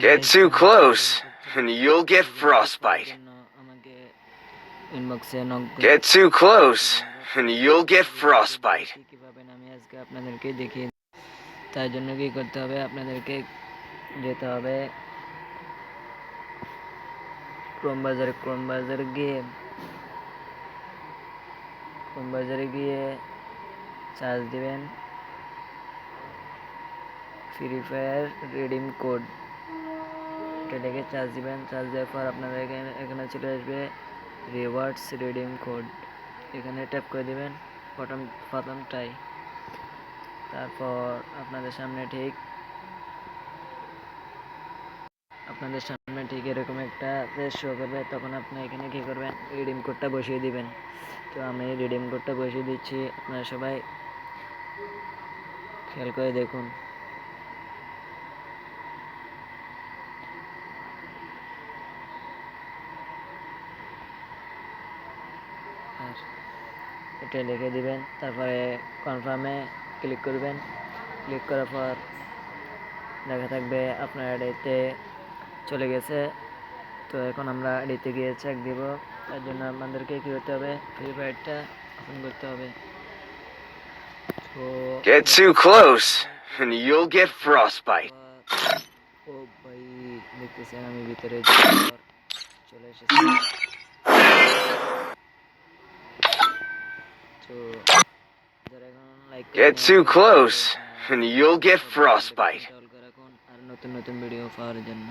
Get too close, and you'll get frostbite. আমাকে ইনবক্সে knock Get too close, and you'll get frostbite. কি পাবেন আমি আজকে আপনাদেরকে দেখিয়ে তার জন্য কি করতে হবে আপনাদেরকে যেতে হবে ক্রোম বাজারে ক্রোম বাজারে গিয়ে ক্রোম বাজারে গিয়ে চার্জ দিবেন ফ্রি ফায়ার রিডিম কোড এটা লিখে চার্জ দিবেন। চার্জ দেওয়ার পর আপনাদের এখানে এখানে চলে আসবে রিওয়ার্ডস রিডিম কোড এখানে ট্যাপ করে দিবেন প্রথম প্রথম প্রথমটাই তারপর আপনাদের সামনে ঠিক, আপনাদের সামনে ঠিক এরকম একটা শো করবে। তখন আপনি এখানে কী করবেন? রিডিম কোডটা বসিয়ে দিবেন। তো আমি রিডিম কোডটা বসিয়ে দিচ্ছি। আপনারা সবাই খেয়াল করে দেখুন। আর এটা লিখে দিবেন তারপরে কনফার্মে ক্লিক করবেন। ক্লিক করার পর দেখা থাকবে আপনার আইডিতে চলে গেছে। তো এখন আমরা আইডিতে গিয়ে চেক দিব। তার জন্য আমাদেরকে কী করতে হবে? ফ্রি ফায়ারটা ওপেন করতে হবে। তো Get too close, and you'll get frostbite. ও ভাই দেখতেছেন আমি ভিতরে চলে এসেছি। Get too close, and you'll get frostbite. আর নতুন নতুন ভিডিও পাওয়ার জন্য